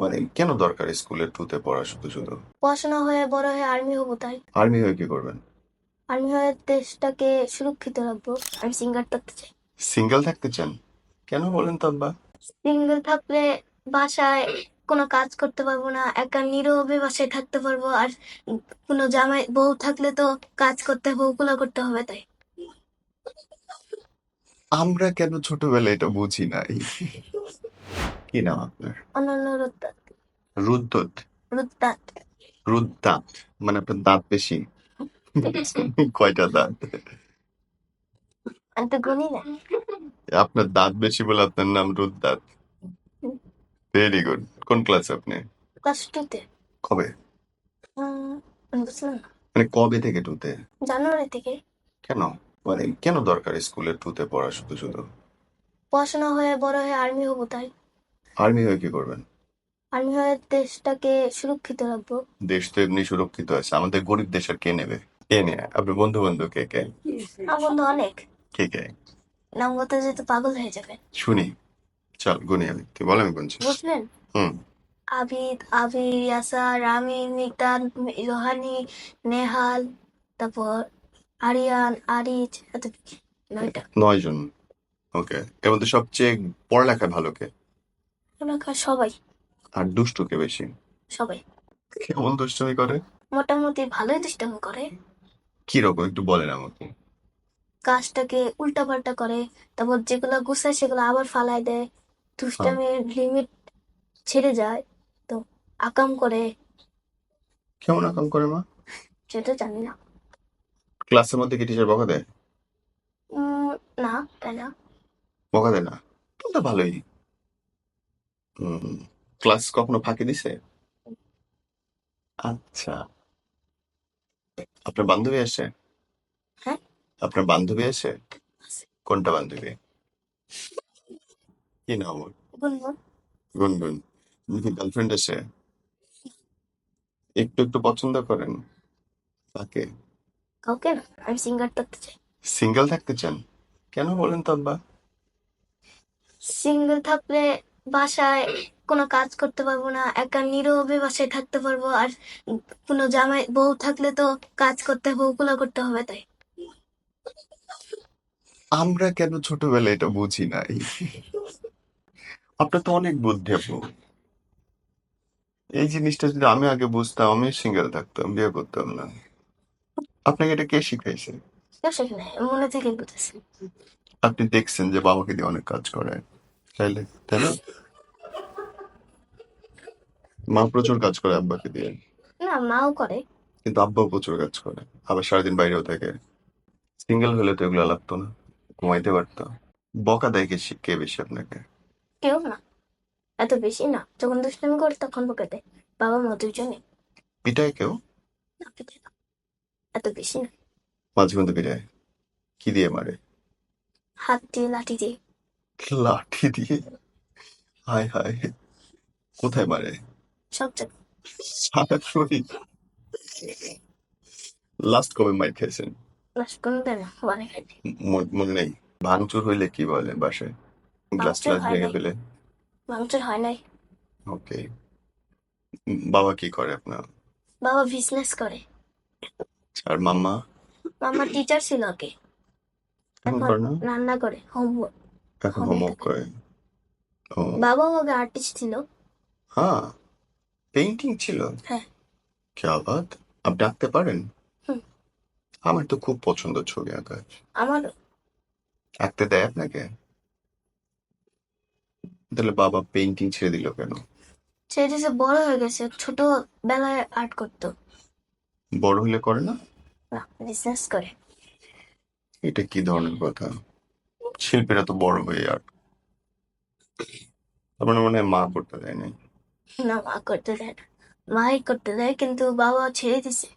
মানে কেন দরকার স্কুলের টুতে পড়া শুধু শুধু? পড়াশোনা হয়ে বড় হয়ে আর্মি হব তাই। আর্মি হয়ে কি করবেন? আর্মি হয়ে দেশটাকে সুরক্ষিত রাখব। আমি সিঙ্গার থাকতে চাই। সিঙ্গেল থাকতে চান? কেন বলেন তো আব্বা? সিঙ্গেল থাকলে বাসায় কোনো কাজ করতে পারব না একা নীরবে বাসায় থাকতে পারব আর কোনো জামাই বউ থাকলে তো কাজ করতে হবে ওগুলো করতে হবে তাই। আমরা কেন ছোটবেলায় এটা বুঝি নাই? কি নাম আপনার? অন্যান্য রুদ্দাত রুদ্দত রুদ্দাত রুদ্দাঁত মানে আপনার দাঁত বেশি? কয়টা দাঁত? আমি তো গুনি না। আপনার দাঁত বেশি বলে আপনার নাম রুদ্দাঁত ভেরি গুড কোন ক্লাস আপনি? ক্লাস টুতে কবে? বুঝলাম মানে কবে থেকে টুতে জানুয়ারি থেকে। কেন? মানে কেন দরকার স্কুলের টুতে পড়া শুধু শুধু? পড়াশোনা হয়ে বড় হয়ে আর্মি হব তাই। আর্মি হয়ে কি করবেন? আর্মি হয়ে দেশটাকে সুরক্ষিত রাখব। দেশ তো এমনি সুরক্ষিত আছে। আমাদের গরিব দেশ আর কে নেবে? কে নেয়? আপনার বন্ধু বান্ধব কে কে? আমার বন্ধু অনেক। কে কে? নাম করতে যেতে পাগল হয়ে যাবে। শুনি। চল গুনি আমি। তুই বল আমি গুনছি। বুঝলেন? হুম। আবিদ আবি ইয়াসা রামি মিতান রোহানি নেহাল তারপর আরিয়ান আরিজ এত নয়টা। নয় জন ওকে। এর মধ্যে সবচেয়ে পড়ালেখায় ভালো কে? এলাকার সবাই। আর দুষ্টু কে বেশি? সবাই। কেমন দুষ্টুমি করে? মোটামুটি ভালোই দুষ্টামি করে। কি রকম একটু বলেন আমাকে। কাজটাকে উল্টাপাল্টা করে তারপর যেগুলো গুছায় সেগুলো আবার ফালায় দেয়। দুষ্টামির লিমিট ছেড়ে যায় তো আকাম করে। কেমন আকাম করে মা? সেটা জানি না। ক্লাসের মধ্যে কি টিচার বকা দেয়? উম, না তাই না। বকা দেয় না? তো ভালোই। ক্লাস কখনো ফাঁকি দিছে? আচ্ছা। আপনার বান্ধবী আছে? হ্যাঁ? আপনার বান্ধবী আছে। কোনটা বান্ধবী? কি নাম ওর? গুনগুন। গুনগুন। গার্লফ্রেন্ড আছে? একটু একটু পছন্দ করেন। তাকে কাউকে? আমি সিঙ্গার থাকতে চাই। সিঙ্গেল থাকতে চান? কেন বলেন তো আব্বা? সিঙ্গেল থাকলে বাসায় কোনো কাজ করতে পারব না একা নীরবে বাসায় থাকতে পারব আর কোনো জামাই বউ থাকলে তো কাজ করতে হবে ওগুলো করতে হবে তাই। আমরা কেন ছোটবেলায় এটা বুঝি নাই? আপনার তো অনেক বুদ্ধি আপু। এই জিনিসটা যদি আমি আগে বুঝতাম আমি সিঙ্গেল থাকতাম বিয়ে করতাম না। আপনাকে এটা কে শিখাইছে? মনে থেকে বুঝেছি। আপনি দেখছেন যে বাবাকে দিয়ে অনেক কাজ করে তাইলে তাই না? মা প্রচুর কাজ করে আব্বাকে দিয়ে। না মাও করে। কিন্তু আব্বাও প্রচুর কাজ করে। আবার সারাদিন বাইরেও থাকে। সিঙ্গেল হলে তো এগুলো লাগতো না। ঘুমাইতে পারতো। বকা দেয় কে শি- কে বেশি আপনাকে? কেউ না। এত বেশি না। যখন দুষ্টামি করে তখন বকে দেয়। বাবা মা দুজনে। পিটায় কেউ? না পেটে না। এত বেশি না। মাঝে মধ্যে পিটায়। কি দিয়ে মারে? হাত দিয়ে লাঠি দিয়ে। লাঠি দিয়ে। হায় হায়। কোথায় মারে? সারা শরীর লাস্ট কবে মাইর খেয়েছেন মনে নেই। ভাঙচুর হইলে কি বলে বাসায়? গ্লাস ভাঙচুর হয় ভেঙে ফেলে? মাংসের হয় নাই। ওকে। বাবা কি করে আপনার? বাবা বিজনেস করে। আর মাম্মা? মামা টিচার ছিল আগে রান্না করে হোমওয়ার্ক করে। ও। বাবাও আগে আর্টিস্ট ছিল। হ্যাঁ পেইন্টিং ছিল। হ্যাঁ। কি আবাদ? আপনি আঁকতে পারেন? হুম। আমার তো খুব পছন্দ ছবি আঁকা। আমার আঁকতে দেয় আপনাকে? তাহলে বাবা পেইন্টিং ছেড়ে দিল কেন? সে যে বড় হয়ে গেছে। ছোট বেলায় আর্ট করতো। বড় হলে করে না? না বিজনেস করে। এটা কি ধরনের কথা? শিল্পীরা তো বড় হয়ে আর। তার মানে মনে হয় মা করতে দেয় নাই। না মা করতে দেয় না। মাই করতে দেয় কিন্তু বাবা ছেড়ে দিছে।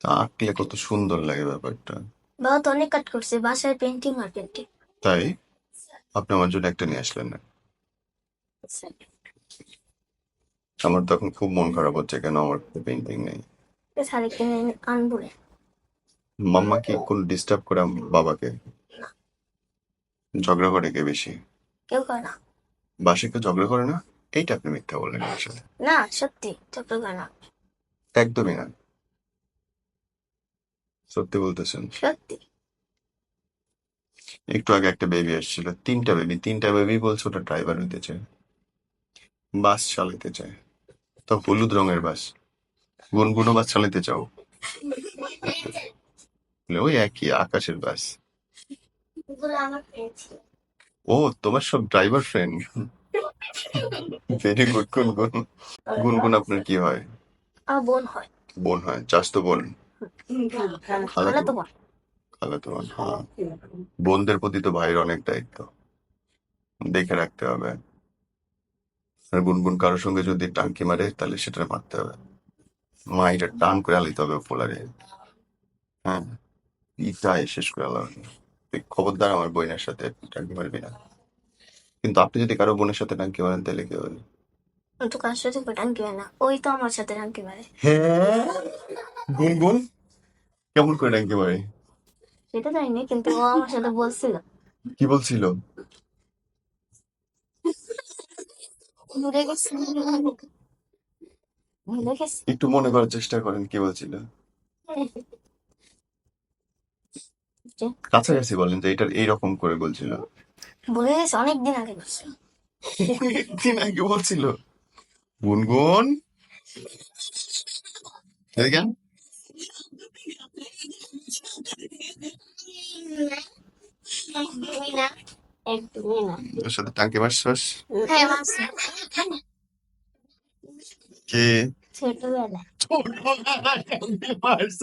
তা আঁকলে কত সুন্দর লাগে ব্যাপারটা। বাবা তো অনেক কাট করছে বাসায় পেন্টিং আর পেন্টিং তাই? আপনি আমার জন্য একটা নিয়ে আসলেন না? আমার তখন খুব মন খারাপ হচ্ছে কেন আমার পেইন্টিং নেই। আনব। মাম্মা কি কোন ডিস্টার্ব করে বাবাকে? ঝগড়া করে কে বেশি? কেউ করে না। বাসে কেউ ঝগড়া করে না? এইটা আপনি মিথ্যা বললেন আমার সাথে না সত্যি চট্টগ্রাম না। একদমই না। সত্যি বলতেছেন? সত্যি। একটু আগে একটা বেবি আসছিল তিনটা বেবি তিনটা বেবি বলছে ওটা ড্রাইভার হইতে চায়। বাস চালাতে চায়। তো হলুদ রঙের বাস। গুনগুনো বাস চালাতে চাও? ওই একই আকাশের বাস ওগুলো আমার ফ্রেন্ড ছিল ও তোমার সব ড্রাইভার ফ্রেন্ড ভেরি গুড গুনগুন গুনগুন আপনার কি হয়? বোন হয়। বোন হয় চাস্তো বোন। খালা তো বোন খালাতো বোন হ্যাঁ। বোনদের প্রতি তো ভাইয়ের অনেক দায়িত্ব। দেখে রাখতে হবে। আর গুনগুন কারোর সঙ্গে যদি টাঙ্কি মারে তাহলে সেটা মারতে হবে। মা এটা টান করে আলিতে হবে পোলারে। হ্যাঁ ইটাই শেষ করে আলাম তুই খবরদার আমার বোনের সাথে টাঙ্কি মারবি না। কিন্তু আপনি যদি কারও বোনের সাথে টাঙ্কি মারেন তাহলে কি হবে? তো কার সাথে মারে না ওই তো আমার সাথে মারে হ্যাঁ? গুনগুন? কেমন করে মারে সেটা জানি কিন্তু ও আমার সাথে বলছিল। কি বলছিল? একটু মনে করার চেষ্টা করেন কি বলছিল? কাছাকাছি বলেন যে এটা এইরকম করে বলছিল। ভুলে গেছি অনেকদিন আগে বলছিল। দিন আগে বলছিল। গুনগুন দেখেন ওর সাথে টাঙ্কি মারছস হ্যাঁ কে? ছোটবেলা টাঙ্কি মারছ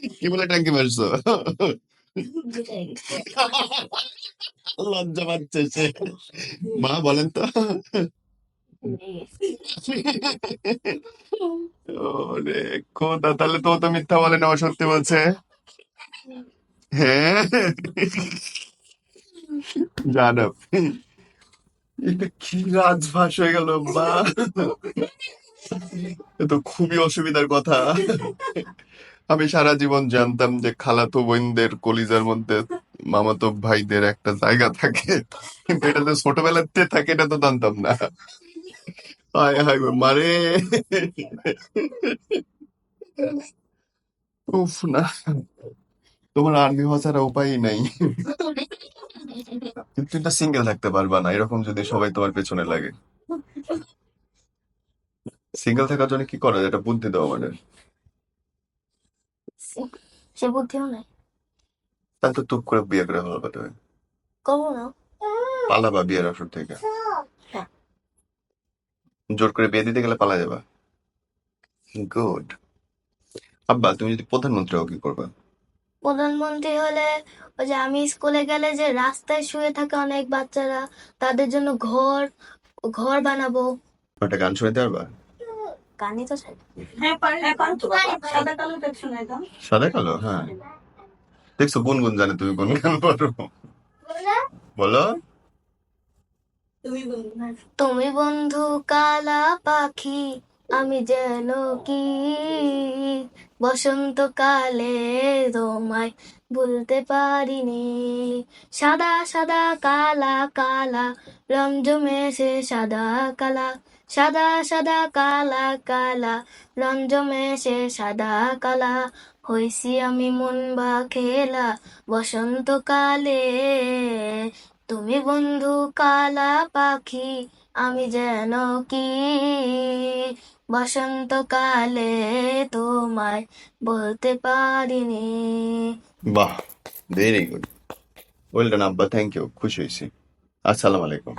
কি বলে টাঙ্কি মারছো? লজ্জা পাচ্ছে সে। মা বলেন তো। ওরে খোদা তাহলে তো তো মিথ্যা বলে না সত্যি বলছে। হ্যাঁ। জানাব এটা কি রাজভাস হয়ে গেল বা এ তো খুবই অসুবিধার কথা। আমি সারা জীবন জানতাম যে খালাতো বোনদের কলিজার মধ্যে মামাতো ভাইদের একটা জায়গা থাকে। এটা তো ছোটবেলাতে থাকে, এটা তো জানতাম না। হায় হায় মারে। উফ, না। তোমার আর্মি হওয়া ছাড়া উপায়ই নাই। কিন্তু এটা সিঙ্গেল থাকতে পারবা না, এরকম যদি সবাই তোমার পেছনে লাগে। সিঙ্গেল থাকার জন্য কি করা যায়? এটা বুদ্ধি দাও আমাদের। সে- সে বুদ্ধিও নাই। তাহলে তো টুপ করে বিয়ে করে হলো তুমি। করব না। পালাবা বিয়ের আসর থেকে। হ্যাঁ। জোর করে বিয়ে দিতে গেলে পালা যাবা। গুড আব্বা তুমি যদি প্রধানমন্ত্রী হও কি করবা? প্রধানমন্ত্রী হলে ওই যে আমি স্কুলে গেলে যে রাস্তায় শুয়ে থাকে অনেক বাচ্চারা তাদের জন্য ঘর ঘর বানাবো। একটা গান শুনতে পারবা? গানই তো চাই হ্যাঁ হ্যাঁ সাদা কালো হ্যাঁ। দেখছ কোন জানে তুমি কোন গান পারো বলো। তুমি বন্ধু কালা পাখি আমি যেন কি? বসন্তকালে তোমায় ভুলতে পারিনি। সাদা সাদা কালা কালা রং জমেছে সাদা কালা। সাদা সাদা কালা কালা রং জমেছে সাদা কালা। হইছি আমি মন বা খেলা বসন্তকালে তুমি বন্ধু কালা পাখি আমি যেন কি? বসন্তকালে তোমায় বলতে পারিনি। বাহ ভেরি গুড ওয়েল ডান আব্বা থ্যাংক ইউ খুশি হয়েছি আসসালামু আলাইকুম।